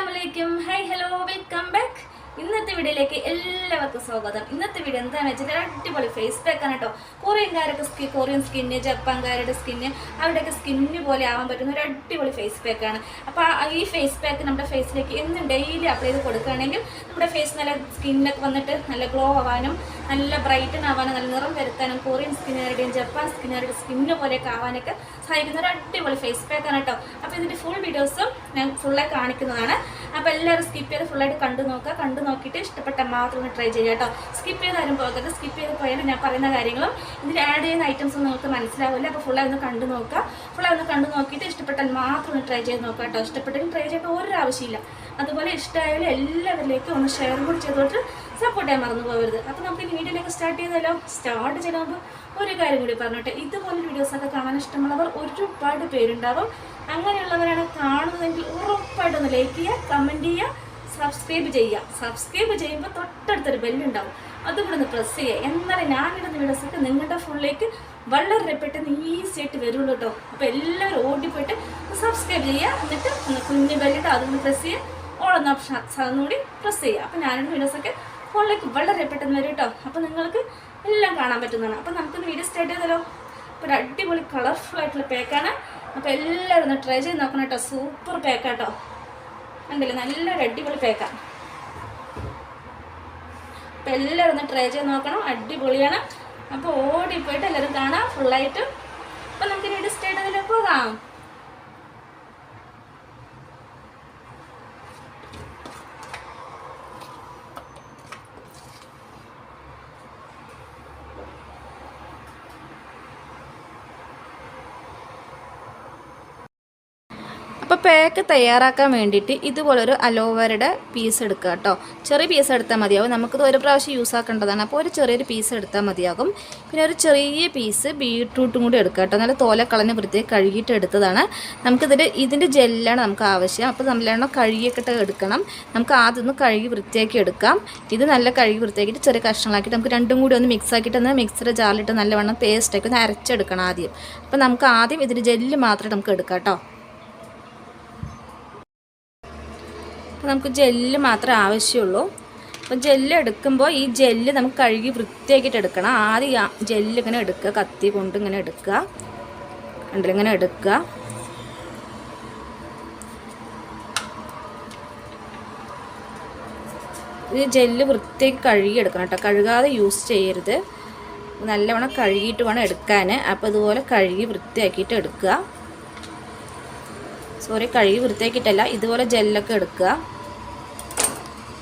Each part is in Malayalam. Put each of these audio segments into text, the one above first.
അസ്സലാമലൈക്കും ഹായ് ഹലോ വെൽക്കം ബാക്ക് ഇന്നത്തെ വീഡിയോയിലേക്ക് എല്ലാവർക്കും സ്വാഗതം. ഇന്നത്തെ വീഡിയോ എന്താണെന്ന് വെച്ചാൽ അടിപൊളി ഫേസ് പാക്ക് ആണ് കേട്ടോ. കൊറിയൻകാരൊക്കെ സ്കിൻ കൊറിയൻ സ്കിന്ന് ജപ്പാൻകാരുടെ സ്കിന്ന് അവരുടെയൊക്കെ സ്കിന്ന് പോലെ ആവാൻ പറ്റുന്ന ഒരു അടിപൊളി ഫേസ് പാക്ക് ആണ്. അപ്പോൾ ഈ ഫേസ് പാക്ക് നമ്മുടെ ഫേസിലേക്ക് എന്നും ഡെയിലി അപ്ലൈ ചെയ്ത് കൊടുക്കുകയാണെങ്കിൽ നമ്മുടെ ഫേസ് നല്ല സ്കിന്നൊക്കെ വന്നിട്ട് നല്ല ഗ്ലോ ആവാനും നല്ല ബ്രൈറ്റൻ ആവാനും നല്ല നിറം വരുത്താനും കൊറിയൻ സ്കിന്നുകാരുടെയും ജപ്പാൻ സ്കിന്നുകാരുടെ സ്കിന്ന് പോലെയൊക്കെ ആവാനൊക്കെ സഹായിക്കുന്ന ഒരു അടിപൊളി ഫേസ് പാക്ക് ആണ് കേട്ടോ. അപ്പോൾ ഇതിന്റെ ഫുൾ വീഡിയോസും ഞാൻ ഫുള്ളായി കാണിക്കുന്നതാണ്. അപ്പോൾ എല്ലാവരും സ്കിപ്പ് ചെയ്ത് ഫുള്ളായിട്ട് കണ്ടു നോക്കുക. കണ്ടു നോക്കിയിട്ട് ഇഷ്ടപ്പെട്ട മാത്രം ട്രൈ ചെയ്യുക കേട്ടോ. സ്കിപ്പ് ചെയ്ത് ആരും പോകരുത്. സ്കിപ്പ് ചെയ്ത് പോയാലും ഞാൻ പറയുന്ന കാര്യങ്ങളും ഇതിൽ ആഡ് ചെയ്യുന്ന ഐറ്റംസും നിങ്ങൾക്ക് മനസ്സിലാവില്ല. അപ്പോൾ ഫുള്ളായി ഒന്ന് കണ്ടു നോക്കുക. ഫുള്ളായി ഒന്ന് കണ്ടു നോക്കിയിട്ട് ഇഷ്ടപ്പെട്ടാൽ മാത്രം ഒന്ന് ട്രൈ ചെയ്ത് നോക്കുക കേട്ടോ. ഇഷ്ടപ്പെട്ടെങ്കിൽ ട്രൈ ചെയ്യേണ്ട ഒരു ആവശ്യമില്ല അതുപോലെ ഇഷ്ടമായാലും എല്ലാവരിലേക്കും ഒന്ന് ഷെയർ കൂടി ചെയ്തോട്ട് സപ്പോർട്ട് ചെയ്യാൻ മറന്നു പോകരുത്. അപ്പോൾ നമുക്ക് ഇനി വീഡിയോയിലേക്ക് സ്റ്റാർട്ട് ചെയ്താലോ? സ്റ്റാർട്ട് ചെയ്യുമ്പോൾ ഒരു കാര്യം കൂടി പറഞ്ഞോട്ടെ. ഇതുപോലെ വീഡിയോസൊക്കെ കാണാൻ ഇഷ്ടമുള്ളവർ ഒരുപാട് പേരുണ്ടാവും. അങ്ങനെയുള്ളവരാണ് കാണുന്നതെങ്കിൽ ഉറപ്പായിട്ടൊന്ന് ലൈക്ക് ചെയ്യുക കമന്റ് ചെയ്യുക. സബ്സ്ക്രൈബ് ചെയ്യുക. സബ്സ്ക്രൈബ് ചെയ്യുമ്പോൾ തൊട്ടടുത്തൊരു ബെല്ലുണ്ടാവും അതുകൂടെ പ്രസ് ചെയ്യുക. എന്നാലും ഞാനിടുന്ന വീഡിയോസൊക്കെ നിങ്ങളുടെ ഫോണിലേക്ക് വളരെ പെട്ടെന്ന് ഈസി ആയിട്ട് വരുള്ളൂ കേട്ടോ അപ്പോൾ എല്ലാവരും ഓടിപ്പോയിട്ട് സബ്സ്ക്രൈബ് ചെയ്യുക. എന്നിട്ട് കുഞ്ഞ് ബെല്ലിട്ട് അതൊന്ന് പ്രസ് ചെയ്യുക. ഓളൊന്ന് ഓപ്ഷൻ അതൊന്നുകൂടി പ്രസ് ചെയ്യുക. അപ്പോൾ ഞാനിടുന്ന വീഡിയോസൊക്കെ ഫോണിലേക്ക് വളരെ പെട്ടെന്ന് വരും കേട്ടോ അപ്പോൾ നിങ്ങൾക്ക് എല്ലാം കാണാൻ പറ്റുന്നതാണ്. അപ്പോൾ നമുക്കൊന്ന് വീഡിയോ സ്റ്റാർട്ട് ചെയ്താലോ? അപ്പോൾ ഒരു അടിപൊളി കളർഫുൾ ആയിട്ടുള്ള പാക്കാണ് അപ്പോൾ എല്ലാവരും ഒന്ന് ട്രൈ ചെയ്ത് നോക്കണം കേട്ടോ സൂപ്പർ പാക്കാട്ടോ ഉണ്ടല്ലോ നല്ല അടിപൊളി പാക്കാണ് അപ്പോൾ എല്ലാവരും ഒന്ന് ട്രൈ ചെയ്ത് നോക്കണം. അടിപൊളിയാണ്. അപ്പോൾ ഓടിപ്പോയിട്ട് എല്ലാവരും കാണാം. ഫുള്ളായിട്ട് അപ്പോൾ നമുക്ക് വീഡിയോ സ്റ്റാർട്ട് ചെയ്തിട്ട് പോകാം. പാക്ക് തയ്യാറാക്കാൻ വേണ്ടിയിട്ട് ഇതുപോലൊരു അലോവേരയുടെ പീസ് എടുക്കുക കേട്ടോ ചെറിയ പീസ് എടുത്താൽ മതിയാവും. നമുക്കിത് ഒരു പ്രാവശ്യം യൂസ് ആക്കേണ്ടതാണ്. അപ്പോൾ ഒരു ചെറിയൊരു പീസ് എടുത്താൽ മതിയാകും. പിന്നെ ഒരു ചെറിയ പീസ് ബീട്രൂട്ടും കൂടി എടുക്കുക കേട്ടോ നല്ല തോല കളഞ്ഞ് വൃത്തിയായി കഴുകിയിട്ട് എടുത്തതാണ്. നമുക്കിതിന്റെ ഇതിന്റെ ജെല്ലാണ് നമുക്ക് ആവശ്യം. അപ്പോൾ നല്ലവണ്ണം കഴുകിയൊക്കെ എടുക്കണം. നമുക്ക് ആദ്യം ഒന്ന് കഴുകി വൃത്തിയാക്കി എടുക്കാം. ഇത് നല്ല കഴുകി വൃത്തിയാക്കിയിട്ട് ചെറിയ കഷ്ണങ്ങളാക്കിയിട്ട് നമുക്ക് രണ്ടും കൂടി ഒന്ന് മിക്സ് ആക്കിയിട്ട് ഒന്ന് മിക്സർ ജാറിലിട്ട് നല്ലവണ്ണം പേസ്റ്റാക്കി ഒന്ന് അരച്ചെടുക്കണം ആദ്യം. അപ്പോൾ നമുക്ക് ആദ്യം ഇതിന്റെ ജെല്ല് മാത്രമേ നമുക്ക് എടുക്കാം കേട്ടോ അപ്പോൾ നമുക്ക് ജെല്ല് മാത്രമേ ആവശ്യമുള്ളൂ. അപ്പോൾ ജെല്ല് എടുക്കുമ്പോൾ ഈ ജെല്ല് നമുക്ക് കഴുകി വൃത്തിയാക്കിയിട്ട് എടുക്കണം. ആദ്യം ജെല്ല് ഇങ്ങനെ എടുക്കുക. കത്തി കൊണ്ട് ഇങ്ങനെ എടുക്കുക. കണ്ടില്ല? ഇങ്ങനെ എടുക്കുക. ഈ ജെല്ല് വൃത്തിയാക്കി കഴുകി എടുക്കണം കേട്ടോ. കഴുകാതെ യൂസ് ചെയ്യരുത്. നല്ലവണ്ണം കഴുകിയിട്ട് വേണം എടുക്കാൻ. അപ്പോൾ ഇതുപോലെ കഴുകി വൃത്തിയാക്കിയിട്ട് എടുക്കുക. സോറി കഴുകി വൃത്തിയാക്കിയിട്ടല്ല ഇതുപോലെ ജെല്ലൊക്കെ എടുക്കുക.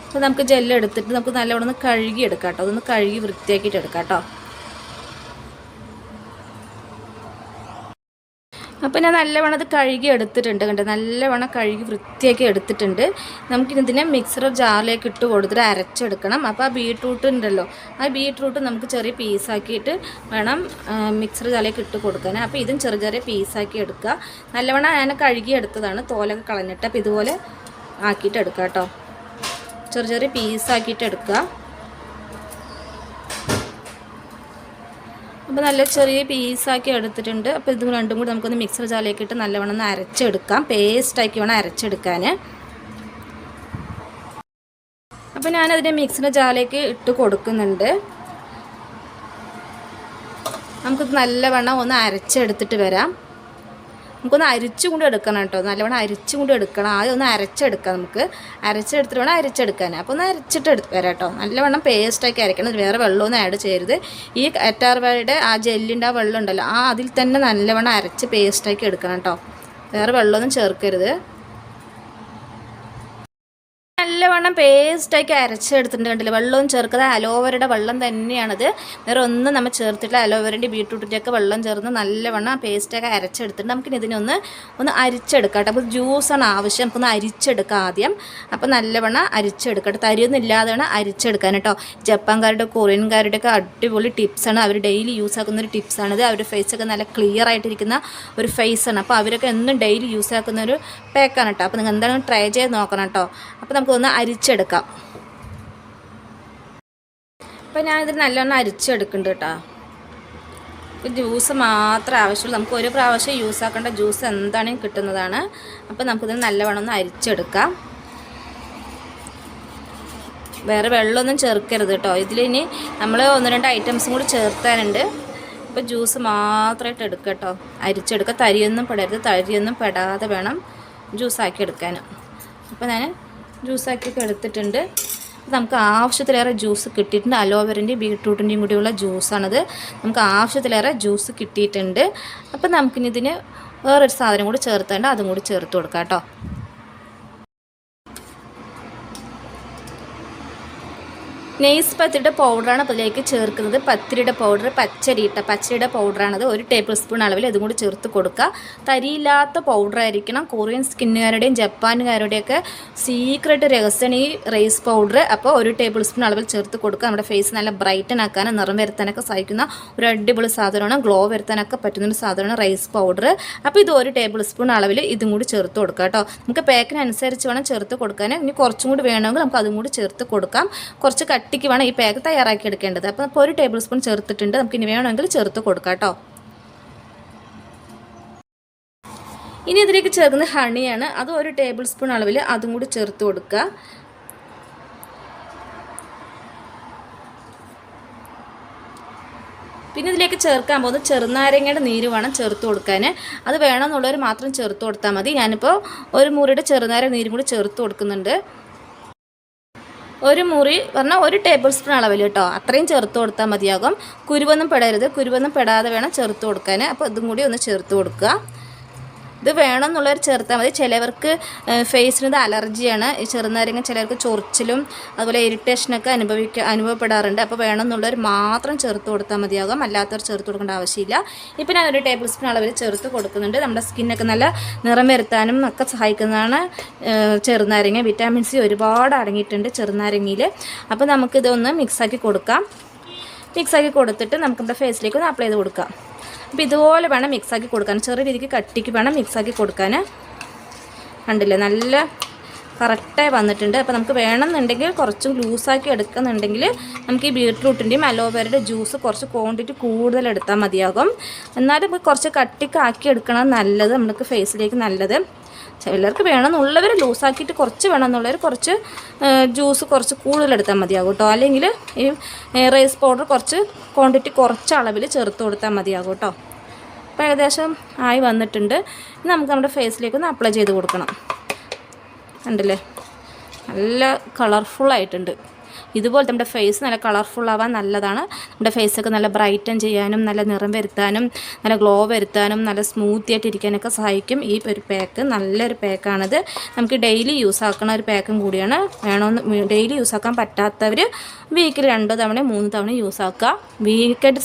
അപ്പോൾ നമുക്ക് ജെല്ലെടുത്തിട്ട് നമുക്ക് നല്ലവണ്ണം കഴുകി എടുക്കാം കേട്ടോ. അതൊന്ന് കഴുകി വൃത്തിയാക്കിയിട്ട് എടുക്കാം കേട്ടോ. അപ്പോൾ ഞാൻ നല്ലവണ്ണം അത് കഴുകി എടുത്തിട്ടുണ്ട് കണ്ടോ? നല്ലവണ്ണം കഴുകി വൃത്തിയാക്കി എടുത്തിട്ടുണ്ട്. നമുക്കിതിനെ മിക്സർ ജാറിലേക്ക് ഇട്ട് കൊടുത്തിട്ട് അരച്ചെടുക്കണം. അപ്പോൾ ആ ബീട്രൂട്ട് ഉണ്ടല്ലോ ആ ബീട്രൂട്ട് നമുക്ക് ചെറിയ പീസാക്കിയിട്ട് വേണം മിക്സർ ജാറിലേക്ക് ഇട്ട് കൊടുക്കാൻ. അപ്പോൾ ഇതും ചെറിയ ചെറിയ പീസാക്കി എടുക്കുക. നല്ലവണ്ണം ഞാൻ കഴുകി എടുത്തതാണ്. തോലൊക്കെ കളഞ്ഞിട്ട് അപ്പോൾ ഇതുപോലെ ആക്കിയിട്ട് എടുക്കുക കേട്ടോ. ചെറിയ ചെറിയ പീസാക്കിയിട്ട് എടുക്കുക. അപ്പോൾ നല്ല ചെറിയ പീസാക്കി എടുത്തിട്ടുണ്ട്. അപ്പോൾ ഇത് രണ്ടും കൂടി നമുക്കൊന്ന് മിക്സർ ജാറിലേക്ക് ഇട്ട് നല്ലവണ്ണം ഒന്ന് അരച്ചെടുക്കാം. പേസ്റ്റാക്കി വേണം അരച്ചെടുക്കാൻ അപ്പോൾ ഞാനതിന്റെ മിക്സിന്റെ ജാറിലേക്ക് ഇട്ട് കൊടുക്കുന്നുണ്ട്. നമുക്കിത് നല്ലവണ്ണം ഒന്ന് അരച്ചെടുത്തിട്ട് വരാം. നമുക്കൊന്ന് അരിച്ചും കൂടി എടുക്കണം കേട്ടോ. നല്ലവണ്ണം അരിച്ചും എടുക്കണം. ആദ്യം ഒന്ന് അരച്ചെടുക്കാം നമുക്ക്. അരച്ചെടുത്തിട്ട് വേണം അരച്ചെടുക്കാൻ. അപ്പോൾ ഒന്ന് അരച്ചിട്ട് എടുത്ത് വരാം കേട്ടോ. നല്ലവണ്ണം പേസ്റ്റാക്കി അരക്കണം. വേറെ വെള്ളമൊന്നും ആഡ് ചെയ്യരുത്. ഈ അറ്റാർവാഴയുടെ ആ ജെല്ലിന്റെ ആ വെള്ളം ഉണ്ടല്ലോ ആ അതിൽ തന്നെ നല്ലവണ്ണം അരച്ച് പേസ്റ്റാക്കി എടുക്കണം കേട്ടോ. വേറെ വെള്ളമൊന്നും ചേർക്കരുത്. നല്ലവണ്ണം പേസ്റ്റാക്കി അരച്ചെടുത്തിട്ടുണ്ട് കണ്ടില്ല? വെള്ളവും ചേർക്കുന്നത് അലോവരയുടെ വെള്ളം തന്നെയാണത്. വേറെ ഒന്നും നമ്മൾ ചേർത്തിട്ടില്ല. അലോവരന്റെ ബീട്രൂട്ടിന്റെ ഒക്കെ വെള്ളം ചേർന്ന് നല്ലവണ്ണം പേസ്റ്റൊക്കെ അരച്ചെടുത്തിട്ട് നമുക്കിനി ഇതിനൊന്ന് ഒന്ന് അരിച്ചെടുക്കാം കേട്ടോ. അപ്പോൾ ജ്യൂസാണ് ആവശ്യം. നമുക്കൊന്ന് അരിച്ചെടുക്കാം ആദ്യം. അപ്പോൾ നല്ലവണ്ണം അരിച്ചെടുക്കട്ടെ തരിയൊന്നും വേണം അരിച്ചെടുക്കാൻ കേട്ടോ. ജപ്പാൻകാരുടെ കൊറിയൻകാരുടെ ഒക്കെ അടിപൊളി ടിപ്സാണ് അവർ ഡെയിലി യൂസ് ആക്കുന്ന ഒരു ടിപ്സാണിത് അവരുടെ ഫേസൊക്കെ നല്ല ക്ലിയർ ആയിട്ടിരിക്കുന്ന ഒരു ഫേസാണ് അപ്പോൾ അവരൊക്കെ എന്നും ഡെയിലി യൂസ് ആക്കുന്ന ഒരു പാക്കാണ് കേട്ടോ. അപ്പോൾ നിങ്ങൾ എന്താണെങ്കിലും ട്രൈ ചെയ്ത് നോക്കണം കേട്ടോ. അപ്പോൾ നമുക്കൊന്ന് അരിച്ചെടുക്കാം. അപ്പം ഞാനിത് നല്ലോണം അരിച്ചെടുക്കുന്നുണ്ട് കേട്ടോ. ഇപ്പം ജ്യൂസ് മാത്രമേ ആവശ്യമുള്ളൂ. നമുക്ക് ഒരു പ്രാവശ്യം യൂസ് ആക്കേണ്ട ജ്യൂസ് എന്താണെങ്കിലും കിട്ടുന്നതാണ്. അപ്പം നമുക്കിത് നല്ലവണ്ണം ഒന്ന് അരിച്ചെടുക്കാം. വേറെ വെള്ളമൊന്നും ചേർക്കരുത് കേട്ടോ. ഇതിലിനി നമ്മൾ ഒന്ന് രണ്ട് ഐറ്റംസും കൂടി ചേർത്താനുണ്ട്. അപ്പോൾ ജ്യൂസ് മാത്രമായിട്ട് എടുക്കുക കേട്ടോ. അരിച്ചെടുക്കുക തരിയൊന്നും പെടരുത്. തരിയൊന്നും പെടാതെ വേണം ജ്യൂസാക്കി എടുക്കാൻ. അപ്പോൾ ഞാൻ ജ്യൂസാക്കിയൊക്കെ എടുത്തിട്ടുണ്ട്. നമുക്ക് ആവശ്യത്തിലേറെ ജ്യൂസ് കിട്ടിയിട്ടുണ്ട്. അലോവേറിന്റെയും ബീട്രൂട്ടിന്റെയും കൂടിയുള്ള ജ്യൂസാണത്. നമുക്ക് ആവശ്യത്തിലേറെ ജ്യൂസ് കിട്ടിയിട്ടുണ്ട്. അപ്പം നമുക്കിനി ഇതിന് വേറൊരു സാധനം കൂടി ചേർത്തേണ്ട. അതും കൂടി ചേർത്ത് കൊടുക്കാം കേട്ടോ. നെയ്സ് പത്തിരിയുടെ പൗഡറാണ് അതിലേക്ക് ചേർക്കുന്നത്. പത്തിരിയുടെ പൗഡർ പച്ചരിയിട്ട പച്ചരിയുടെ പൗഡറാണത് ഒരു ടേബിൾ സ്പൂൺ അളവിൽ ഇതും കൂടി ചേർത്ത് കൊടുക്കുക. തരിയില്ലാത്ത പൗഡർ ആയിരിക്കണം. കൊറിയൻ സ്കിന്നുകാരുടെയും ജപ്പാനുകാരുടെയൊക്കെ സീക്രട്ട് രഹസ്യമാണ് ഈ റൈസ് പൗഡർ അപ്പോൾ ഒരു ടേബിൾ സ്പൂൺ അളവിൽ ചേർത്ത് കൊടുക്കുക. നമ്മുടെ ഫേസ് നല്ല ബ്രൈറ്റൻ ആക്കാനും നിറം വരുത്താനൊക്കെ സഹായിക്കുന്ന ഒരു അടിപൊളി സാധനമാണ്. ഗ്ലോ വരുത്താനൊക്കെ പറ്റുന്ന ഒരു സാധനമാണ് റൈസ് പൗഡർ അപ്പോൾ ഇത് ഒരു ടേബിൾ സ്പൂൺ അളവിൽ ഇതും കൂടി ചേർത്ത് കൊടുക്കുക കേട്ടോ. നമുക്ക് പാക്കിനനുസരിച്ച് വേണം ചേർത്ത് കൊടുക്കാൻ. ഇനി കുറച്ചും കൂടി വേണമെങ്കിൽ നമുക്ക് അതും കൂടി ചേർത്ത് കൊടുക്കാം. കുറച്ച് കട്ടിക്ക് വേണം ഈ പാക്ക് തയ്യാറാക്കി എടുക്കേണ്ടത്. അപ്പോൾ ഇപ്പോൾ ഒരു ടേബിൾ സ്പൂൺ ചേർത്തിട്ടുണ്ട്. നമുക്ക് ഇനി വേണമെങ്കിൽ ചേർത്ത് കൊടുക്കാം കേട്ടോ. ഇനി ഇതിലേക്ക് ചേർക്കുന്ന ഹണിയാണ്. അത് ഒരു ടേബിൾ സ്പൂൺ അളവിൽ അതും കൂടി ചേർത്ത് കൊടുക്കുക. പിന്നെ ഇതിലേക്ക് ചേർക്കാൻ പോകുന്നത് ചെറുനാരങ്ങയുടെ നീര് വേണം ചേർത്ത് കൊടുക്കാൻ അത് വേണമെന്നുള്ളവർ മാത്രം ചേർത്ത് കൊടുത്താൽ മതി. ഞാനിപ്പോൾ ഒരു മുറിയുടെ ചെറുനാരങ്ങ നീരും കൂടി ചേർത്ത് കൊടുക്കുന്നുണ്ട്. ഒരു മുറി പറഞ്ഞാൽ ഒരു ടേബിൾ സ്പൂൺ അളവിൽ കേട്ടോ അത്രയും ചേർത്ത് കൊടുത്താൽ മതിയാകും. കുരുവൊന്നും പെടരുത്. കുരുവൊന്നും പെടാതെ വേണം ചേർത്ത് കൊടുക്കാൻ അപ്പോൾ ഇതും കൂടി ഒന്ന് ചേർത്ത് കൊടുക്കുക. ഇത് വേണം എന്നുള്ളവർ ചേർത്താൽ മതി. ചിലവർക്ക് ഫേസിന് ഇത് അലർജിയാണ്. ചെറുനാരങ്ങ ചിലർക്ക് ചൊറിച്ചിലും അതുപോലെ ഇറിറ്റേഷനൊക്കെ അനുഭവിക്കുക അനുഭവപ്പെടാറുണ്ട്. അപ്പോൾ വേണം എന്നുള്ളവർ മാത്രം ചേർത്ത് കൊടുത്താൽ മതിയാകും. അല്ലാത്തവർ ചേർത്ത് കൊടുക്കേണ്ട ആവശ്യമില്ല. ഇപ്പം ഞാൻ ഒരു ടേബിൾ സ്പൂൺ അളവിൽ ചേർത്ത് കൊടുക്കുന്നുണ്ട്. നമ്മുടെ സ്കിന്നൊക്കെ നല്ല നിറം വരുത്താനും ഒക്കെ സഹായിക്കുന്നതാണ് ചെറുനാരങ്ങ. വിറ്റാമിൻ സി ഒരുപാട് അടങ്ങിയിട്ടുണ്ട് ചെറുനാരങ്ങയിൽ. അപ്പോൾ നമുക്കിതൊന്ന് മിക്സാക്കി കൊടുക്കാം. മിക്സാക്കി കൊടുത്തിട്ട് നമുക്ക് നമ്മുടെ ഫേസിലേക്ക് ഒന്ന് അപ്ലൈ ചെയ്ത് കൊടുക്കാം. അപ്പോൾ ഇതുപോലെ വേണം മിക്സാക്കി കൊടുക്കാൻ. ചെറിയ രീതിക്ക് കട്ടിക്ക് വേണം മിക്സാക്കി കൊടുക്കാൻ. കണ്ടില്ലേ? നല്ല കറക്റ്റായി വന്നിട്ടുണ്ട്. അപ്പോൾ നമുക്ക് വേണമെന്നുണ്ടെങ്കിൽ കുറച്ച് ലൂസാക്കി എടുക്കുന്നുണ്ടെങ്കിൽ നമുക്ക് ഈ ബീട്രൂട്ടിന്റെയും അലോവേരയുടെ ജ്യൂസ് കുറച്ച് ക്വാണ്ടിറ്റി കൂടുതൽ എടുത്താൽ മതിയാകും. എന്നാലും കുറച്ച് കട്ടിക്കാക്കി എടുക്കണം നല്ലത്. നമുക്ക് ഫേസിലേക്ക് നല്ലത്. ചിലർക്ക് വേണമെന്നുള്ളവർ ലൂസാക്കിയിട്ട് കുറച്ച് വേണമെന്നുള്ളവർ കുറച്ച് ജ്യൂസ് കുറച്ച് കൂടുതലെടുത്താൽ മതിയാകും കേട്ടോ. അല്ലെങ്കിൽ ഈ റൈസ് പൗഡർ കുറച്ച് ക്വാണ്ടിറ്റി കുറച്ച് അളവിൽ ചേർത്ത് കൊടുത്താൽ മതിയാകും കേട്ടോ. അപ്പോൾ ഏകദേശം ആയി വന്നിട്ടുണ്ട്. നമുക്ക് നമ്മുടെ ഫേസിലേക്ക് ഒന്ന് അപ്ലൈ ചെയ്ത് കൊടുക്കണം. കണ്ടില്ലേ? നല്ല കളർഫുള്ളായിട്ടുണ്ട് ഇതുപോലെ നമ്മുടെ ഫേസ് നല്ല കളർഫുൾ ആവാൻ നല്ലതാണ്. നമ്മുടെ ഫേസൊക്കെ നല്ല ബ്രൈറ്റൻ ചെയ്യാനും നല്ല നിറം വരുത്താനും നല്ല ഗ്ലോ വരുത്താനും നല്ല സ്മൂത്തി ആയിട്ട് ഇരിക്കാനൊക്കെ സഹായിക്കും. ഈ ഒരു പാക്ക് നല്ലൊരു പാക്കാണിത് നമുക്ക് ഡെയിലി യൂസ് ആക്കുന്ന ഒരു പാക്കും കൂടിയാണ്. വേണമെന്ന് ഡെയിലി യൂസ് ആക്കാൻ പറ്റാത്തവർ വീക്കിൽ രണ്ട് തവണ മൂന്ന് തവണ യൂസ് ആക്കുക. വീക്കെൻഡ്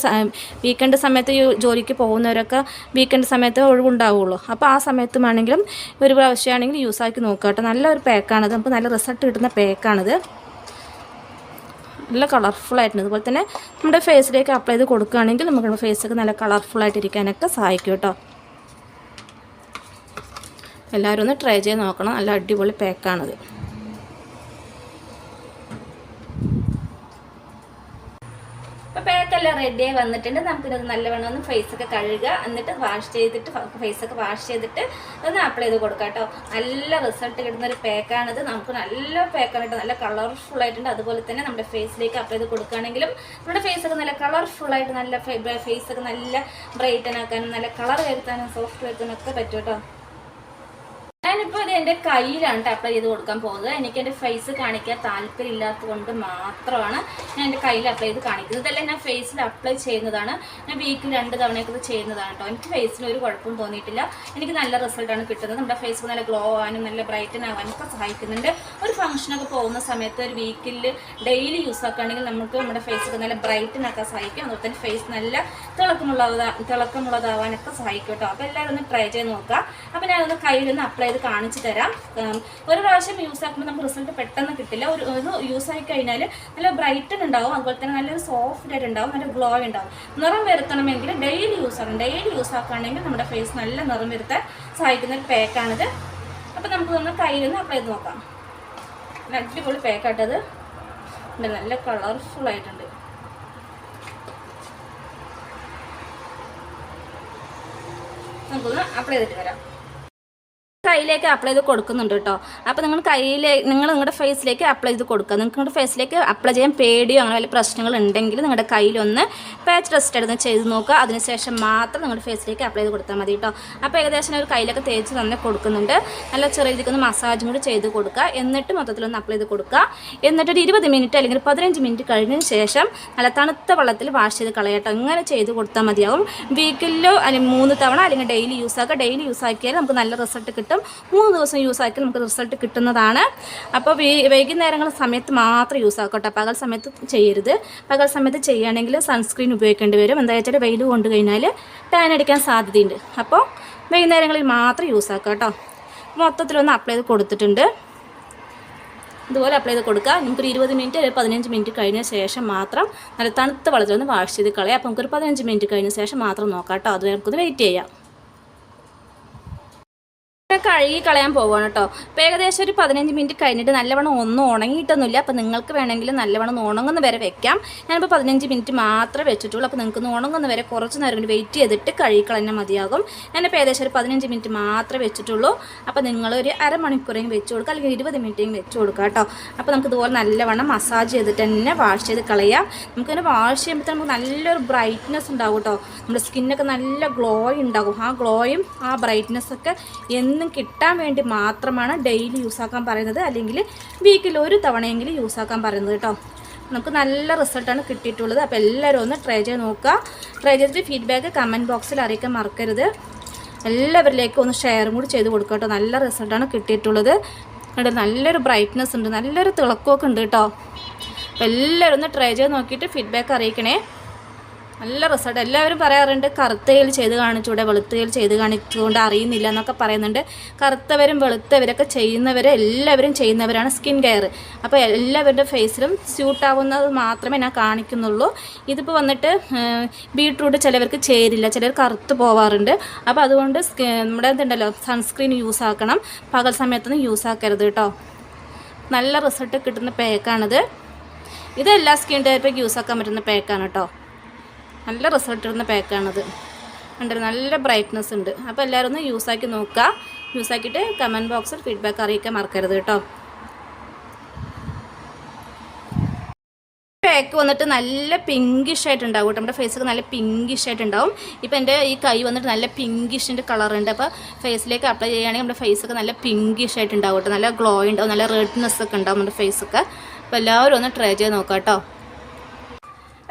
വീക്കെൻഡ് സമയത്ത് ജോലിക്ക് പോകുന്നവരൊക്കെ വീക്കെൻഡ് സമയത്ത് ഒഴിവുണ്ടാവുള്ളൂ. അപ്പോൾ ആ സമയത്ത് വേണമെങ്കിലും ഒരു പ്രാവശ്യമാണെങ്കിൽ യൂസ് ആക്കി നോക്കുക കേട്ടോ നല്ലൊരു പാക്കാണിത് നമുക്ക് നല്ല റിസൾട്ട് കിട്ടുന്ന പാക്കാണിത് നല്ല കളർഫുൾ ആയിട്ടുണ്ട്. അതുപോലെ തന്നെ നമ്മുടെ ഫേസിലേക്ക് അപ്ലൈ ചെയ്ത് കൊടുക്കുകയാണെങ്കിൽ നമുക്ക് ഫേസൊക്കെ നല്ല കളർഫുൾ ആയിട്ടിരിക്കാനൊക്കെ സഹായിക്കും കേട്ടോ. എല്ലാവരും ഒന്ന് ട്രൈ ചെയ്ത് നോക്കണം. നല്ല അടിപൊളി പാക്കാണിത് അപ്പോൾ റെഡി റെഡിയായി വന്നിട്ടുണ്ട്. നമുക്കിത് നല്ലവണ്ണം ഒന്ന് ഫേസൊക്കെ കഴുകുക. എന്നിട്ട് വാഷ് ചെയ്തിട്ട് ഫേസൊക്കെ വാഷ് ചെയ്തിട്ട് ഒന്ന് അപ്ലൈ ചെയ്ത് കൊടുക്കാം കേട്ടോ. നല്ല റിസൾട്ട് കിട്ടുന്ന ഒരു പാക്കാണിത് നമുക്ക് നല്ല പാക്കാണ് കേട്ടോ. നല്ല കളർഫുൾ ആയിട്ടുണ്ട്. അതുപോലെ തന്നെ നമ്മുടെ ഫേസിലേക്ക് അപ്ലൈ ചെയ്ത് കൊടുക്കുകയാണെങ്കിലും നമ്മുടെ ഫേസൊക്കെ നല്ല കളർഫുൾ ആയിട്ട് നല്ല ഫേസൊക്കെ നല്ല ബ്രൈറ്റൻ ആക്കാനും നല്ല കളർ വരുത്താനും സോഫ്റ്റ് വരുത്താനും ഒക്കെ പറ്റും കേട്ടോ. ഞാനിപ്പോൾ ഇത് എന്റെ കയ്യിലാണ് അപ്ലൈ ചെയ്ത് കൊടുക്കാൻ പോകുന്നത്. എനിക്ക് എന്റെ ഫേസ് കാണിക്കാൻ താല്പര്യം ഇല്ലാത്തത് കൊണ്ട് മാത്രമാണ് ഞാൻ എന്റെ കയ്യിൽ അപ്ലൈ ചെയ്ത് കാണിക്കുന്നത്. ഇതെല്ലാം ഞാൻ ഫേസിൽ അപ്ലൈ ചെയ്യുന്നതാണ്. ഞാൻ വീക്കിൽ രണ്ട് തവണയൊക്കെ ചെയ്യുന്നതാണ് കേട്ടോ എനിക്ക് ഫേസിന് ഒരു കുഴപ്പവും തോന്നിയിട്ടില്ല. എനിക്ക് നല്ല റിസൾട്ടാണ് കിട്ടുന്നത്. നമ്മുടെ ഫേസ് നല്ല ഗ്ലോ ആവാനും നല്ല ബ്രൈറ്റൻ ആവാനും ഒക്കെ സഹായിക്കുന്നുണ്ട്. ഒരു ഫംഗ്ഷനൊക്കെ പോകുന്ന സമയത്ത് ഒരു വീക്കിൽ ഡെയിലി യൂസ് ആക്കുകയാണെങ്കിൽ നമുക്ക് നമ്മുടെ ഫേസൊക്കെ നല്ല ബ്രൈറ്റൻ ആക്കാൻ സഹായിക്കും. അതുപോലെ തന്നെ ഫേസ് നല്ല തിളക്കമുള്ളതാ തിളക്കമുള്ളതാവാനൊക്കെ സഹായിക്കും കേട്ടോ അപ്പോൾ എല്ലാവരും ഒന്ന് ട്രൈ ചെയ്ത് നോക്കുക. അപ്പോൾ ഞാനൊന്ന് കയ്യിലൊന്ന് അപ്ലൈ ചെയ്ത് കാണിച്ചു തരാം. ഒരു പ്രാവശ്യം യൂസ് ആക്കുമ്പോൾ നമുക്ക് റിസൾട്ട് പെട്ടെന്ന് കിട്ടില്ല. ഒരു യൂസ് ആയി കഴിഞ്ഞാൽ നല്ല ബ്രൈറ്റൻ ഉണ്ടാവും. അതുപോലെ തന്നെ നല്ലൊരു സോഫ്റ്റ് ആയിട്ട് ഉണ്ടാവും നല്ല ഗ്ലോ ഉണ്ടാവും. നിറം വരുത്തണമെങ്കിൽ ഡെയിലി യൂസ് ആക്കണം. ഡെയിലി യൂസ് ആക്കുകയാണെങ്കിൽ നമ്മുടെ ഫേസ് നല്ല നിറം വരുത്താൻ സഹായിക്കുന്ന ഒരു പാക്കാണിത് അപ്പോൾ നമുക്ക് ഒന്ന് കയ്യിൽ നിന്ന് അപ്ലൈ ചെയ്ത് നോക്കാം. നല്ല പാക്കായിട്ടത് ഉണ്ട് നല്ല കളർഫുൾ ആയിട്ടുണ്ട്. നമുക്കൊന്ന് അപ്ലൈ ചെയ്തിട്ട് വരാം. കയ്യിലേക്ക് അപ്ലൈ ചെയ്ത് കൊടുക്കുന്നുണ്ട് കേട്ടോ അപ്പോൾ നിങ്ങൾ കയ്യിലെ നിങ്ങൾ നിങ്ങളുടെ ഫേസിലേക്ക് അപ്ലൈ ചെയ്ത് കൊടുക്കുക. നിങ്ങളുടെ ഫേസിലേക്ക് അപ്ലൈ ചെയ്യാൻ പേടിയോ അങ്ങനെ വലിയ പ്രശ്നങ്ങൾ ഉണ്ടെങ്കിൽ നിങ്ങളുടെ കയ്യിലൊന്ന് പാച്ച് ടെസ്റ്റ് എടുത്ത് ചെയ്ത് നോക്കുക. അതിനുശേഷം മാത്രം നിങ്ങളുടെ ഫേസിലേക്ക് അപ്ലൈ ചെയ്ത് കൊടുത്താൽ മതി കേട്ടോ അപ്പോൾ ഏകദേശം ഒരു കയ്യിലൊക്കെ തേച്ച് തന്നെ കൊടുക്കുന്നുണ്ട്. നല്ല ചെറിയ രീതിക്കൊന്ന് മസാജും കൂടി ചെയ്ത് കൊടുക്കുക. എന്നിട്ട് മൊത്തത്തിലൊന്ന് അപ്ലൈ ചെയ്ത് കൊടുക്കുക. എന്നിട്ട് ഒരു ഇരുപത് മിനിറ്റ് അല്ലെങ്കിൽ പതിനഞ്ച് മിനിറ്റ് കഴിഞ്ഞതിന് ശേഷം നല്ല തണുത്ത വെള്ളത്തിൽ വാഷ് ചെയ്ത് കളയട്ടോ ഇങ്ങനെ ചെയ്ത് കൊടുത്താൽ മതിയാവും. വീക്കിലോ അല്ലെങ്കിൽ മൂന്ന് തവണ അല്ലെങ്കിൽ ഡെയിലി യൂസ് ആക്കുക. ഡെയിലി യൂസ് ആക്കിയാൽ നമുക്ക് നല്ല റിസൾട്ട് കിട്ടും. മൂന്ന് ദിവസം യൂസ് ആക്കി നമുക്ക് റിസൾട്ട് കിട്ടുന്നതാണ്. അപ്പോൾ വൈകുന്നേരങ്ങൾ സമയത്ത് മാത്രം യൂസ് ആക്കട്ടെ. പകൽ സമയത്ത് ചെയ്യരുത്. പകൽ സമയത്ത് ചെയ്യുകയാണെങ്കിൽ സൺസ്ക്രീൻ ഉപയോഗിക്കേണ്ടി വരും. എന്താ വെച്ചാൽ വെയിൽ കൊണ്ട് കഴിഞ്ഞാൽ ടാൻ അടിക്കാൻ സാധ്യതയുണ്ട്. അപ്പോൾ വൈകുന്നേരങ്ങളിൽ മാത്രം യൂസ് ആക്കുക കേട്ടോ മൊത്തത്തിലൊന്ന് അപ്ലൈ ചെയ്ത് കൊടുത്തിട്ടുണ്ട്. ഇതുപോലെ അപ്ലൈ ചെയ്ത് കൊടുക്കുക. നമുക്കൊരു ഇരുപത് മിനിറ്റ് അല്ലെങ്കിൽ പതിനഞ്ച് മിനിറ്റ് കഴിഞ്ഞ ശേഷം മാത്രം നല്ല തണുത്ത വെള്ളത്തിൽ ഒന്ന് വാഷ് ചെയ്ത് കളയാം അപ്പോൾ നമുക്കൊരു പതിനഞ്ച് മിനിറ്റ് കഴിഞ്ഞ ശേഷം മാത്രം നോക്കാം കേട്ടോ അത് നമുക്കൊന്ന് വെയിറ്റ് ചെയ്യാം. ഇങ്ങനെ കഴുകി കളയാൻ പോവുകയാണ് കേട്ടോ ഇപ്പോൾ ഏകദേശം ഒരു പതിനഞ്ച് മിനിറ്റ് കഴിഞ്ഞിട്ട് നല്ലവണ്ണം ഒന്നും ഉണങ്ങിയിട്ടൊന്നുമില്ല. അപ്പോൾ നിങ്ങൾക്ക് വേണമെങ്കിൽ നല്ലവണ്ണം ഉണങ്ങുന്ന വരെ വെക്കാം. ഞാനിപ്പോൾ പതിനഞ്ച് മിനിറ്റ് മാത്രമേ വെച്ചിട്ടുള്ളൂ. അപ്പോൾ നിങ്ങൾക്ക് ഉണങ്ങുന്ന വരെ കുറച്ച് നേരം കൂടി വെയിറ്റ് ചെയ്തിട്ട് കഴുകി കളഞ്ഞാൽ മതിയാകും. ഞാനിപ്പോൾ ഏകദേശം ഒരു പതിനഞ്ച് മിനിറ്റ് മാത്രമേ വെച്ചിട്ടുള്ളൂ. അപ്പോൾ നിങ്ങളൊരു അരമണിക്കൂറെങ്കിലും വെച്ച് കൊടുക്കുക. അല്ലെങ്കിൽ ഇരുപത് മിനിറ്റെങ്കിലും വെച്ച് കൊടുക്കുക കേട്ടോ അപ്പോൾ നമുക്ക് ഇതുപോലെ നല്ലവണ്ണം മസാജ് ചെയ്തിട്ട് തന്നെ വാഷ് ചെയ്ത് കളയാം. നമുക്കിങ്ങനെ വാഷ് ചെയ്യുമ്പോൾ നമുക്ക് നല്ലൊരു ബ്രൈറ്റ്നെസ് ഉണ്ടാവും കേട്ടോ നമ്മുടെ സ്കിന്നൊക്കെ നല്ല ഗ്ലോ ഉണ്ടാകും. ആ ഗ്ലോയും ആ ബ്രൈറ്റ്നെസ് ഒക്കെ എന്നും കിട്ടാൻ വേണ്ടി മാത്രമാണ് ഡെയിലി യൂസാക്കാൻ പറയുന്നത്. അല്ലെങ്കിൽ വീക്കിൽ ഒരു തവണയെങ്കിലും യൂസാക്കാൻ പറയുന്നത് കേട്ടോ. നമുക്ക് നല്ല റിസൾട്ടാണ് കിട്ടിയിട്ടുള്ളത്. അപ്പോൾ എല്ലാവരും ഒന്ന് ട്രൈ ചെയ്ത് നോക്കുക. ട്രൈ ചെയ്തിട്ട് ഫീഡ്ബാക്ക് കമന്റ് ബോക്സിൽ അറിയിക്കാൻ മറക്കരുത്. എല്ലാവരിലേക്കും ഒന്ന് ഷെയറും കൂടി ചെയ്ത് കൊടുക്കുക കേട്ടോ. നല്ല റിസൾട്ടാണ് കിട്ടിയിട്ടുള്ളത്. ഇവിടെ നല്ലൊരു ബ്രൈറ്റ്നെസ് ഉണ്ട്. നല്ലൊരു തിളക്കമൊക്കെ ഉണ്ട് കേട്ടോ. അപ്പോൾ എല്ലാവരും ഒന്ന് ട്രൈ ചെയ്ത് നോക്കിയിട്ട് ഫീഡ്ബാക്ക് അറിയിക്കണേ. നല്ല റിസൾട്ട് എല്ലാവരും പറയാറുണ്ട് കറുത്തയിൽ ചെയ്ത് കാണിച്ചൂടെ വെളുത്തയിൽ ചെയ്ത് കാണിച്ചുകൊണ്ട് അറിയുന്നില്ല എന്നൊക്കെ പറയുന്നുണ്ട്. കറുത്തവരും വെളുത്തവരൊക്കെ ചെയ്യുന്നവർ എല്ലാവരും ചെയ്യുന്നവരാണ് സ്കിൻ കെയർ അപ്പോൾ എല്ലാവരുടെ ഫേസിലും സ്യൂട്ടാവുന്നത് മാത്രമേ ഞാൻ കാണിക്കുന്നുള്ളൂ. ഇതിപ്പോൾ വന്നിട്ട് ബീട്രൂട്ട് ചിലവർക്ക് ചേരില്ല ചിലർ കറുത്ത് പോവാറുണ്ട്. അപ്പോൾ അതുകൊണ്ട് നമ്മുടെ ഇതുണ്ടല്ലോ സൺസ്ക്രീൻ യൂസ് ആക്കണം. പകൽ സമയത്തൊന്നും യൂസ് ആക്കരുത് കേട്ടോ നല്ല റിസൾട്ട് കിട്ടുന്ന പാക്കാണിത് ഇത് എല്ലാ സ്കിൻ ടൈപ്പേക്ക് യൂസ് ആക്കാൻ പറ്റുന്ന പാക്കാണ് കേട്ടോ നല്ല റിസൾട്ട് ഇടുന്ന പാക്കാണത് ഉണ്ട് നല്ല ബ്രൈറ്റ്നസ് ഉണ്ട്. അപ്പോൾ എല്ലാവരും ഒന്ന് യൂസാക്കി നോക്കുക. യൂസാക്കിയിട്ട് കമന്റ് ബോക്സിൽ ഫീഡ്ബാക്ക് അറിയിക്കാൻ മറക്കരുത് കേട്ടോ. പാക്ക് വന്നിട്ട് നല്ല പിങ്കിഷ് ആയിട്ടുണ്ടാവും കേട്ടോ. നമ്മുടെ ഫേസൊക്കെ നല്ല പിങ്കിഷ് ആയിട്ടുണ്ടാവും ഇപ്പോൾ എന്റെ ഈ കൈ വന്നിട്ട് നല്ല പിങ്കിഷിന്റെ കളറുണ്ട് അപ്പോൾ ഫേസിലേക്ക് അപ്ലൈ ചെയ്യുകയാണെങ്കിൽ നമ്മുടെ ഫേസൊക്കെ നല്ല പിങ്കിഷ് ആയിട്ടുണ്ടാവും കേട്ടോ. നല്ല ഗ്ലോ ഉണ്ടാവും. നല്ല റെഡ്നെസ് ഒക്കെ ഉണ്ടാവും നമ്മുടെ ഫേസൊക്കെ അപ്പോൾ എല്ലാവരും ഒന്ന് ട്രൈ ചെയ്ത് നോക്കാം കേട്ടോ.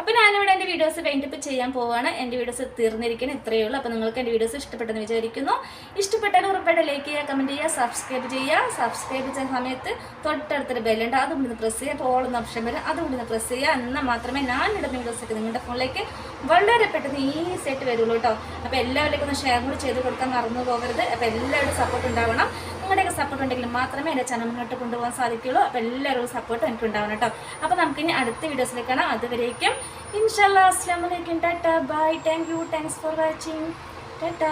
അപ്പോൾ ഞാനിവിടെ എന്റെ വീഡിയോസ് പെയിന്റപ്പ് ചെയ്യാൻ പോവുകയാണ് എന്റെ വീഡിയോസ് തീർന്നിരിക്കണം. ഇത്രയേ ഉള്ളൂ. അപ്പോൾ നിങ്ങൾക്ക് എന്റെ വീഡിയോസ് ഇഷ്ടപ്പെട്ടെന്ന് വിചാരിക്കുന്നു. ഇഷ്ടപ്പെട്ടാൽ ഉറപ്പായിട്ട് ലൈക്ക് ചെയ്യുക കമന്റ് ചെയ്യുക സബ്സ്ക്രൈബ് ചെയ്യുക. സബ്സ്ക്രൈബ് ചെയ്യുന്ന സമയത്ത് തൊട്ടടുത്തൊരു ബെല്ലുണ്ട് അതും ഒന്ന് പ്രസ് ചെയ്യുക. അപ്പോൾ ഓളുന്ന ഓപ്ഷൻ വരും. അതും ഒന്ന് പ്രസ് ചെയ്യുക. എന്നാൽ മാത്രമേ ഞാൻ ഇടുന്ന വീഡിയോസൊക്കെ നിങ്ങളുടെ ഫോണിലേക്ക് വളരെ പെട്ടെന്ന് ഈസി ആയിട്ട് വരുള്ളൂ കേട്ടോ. അപ്പോൾ എല്ലാവരിലേക്കും ഒന്ന് ഷെയർ കൂടി ചെയ്ത് കൊടുക്കാൻ മറന്നു പോകരുത്. അപ്പോൾ എല്ലാവരുടെ സപ്പോർട്ട് ഉണ്ടാവണം. നിങ്ങളുടെയൊക്കെ സപ്പോർട്ട് ഉണ്ടെങ്കിൽ മാത്രമേ എന്റെ ചാനൽ മുന്നോട്ട് കൊണ്ടുപോകാൻ സാധിക്കുള്ളൂ അപ്പോൾ എല്ലാവരും സപ്പോർട്ട് എനിക്ക് ഉണ്ടാവണം കേട്ടോ. അപ്പോൾ നമുക്കിനി അടുത്ത വീഡിയോസിൽ കാണാം. അതുവരേക്കും ഇൻഷാല്ലാ അസ്ലാം വലൈക്കും tata. Bye. Thank you thanks for watching tata.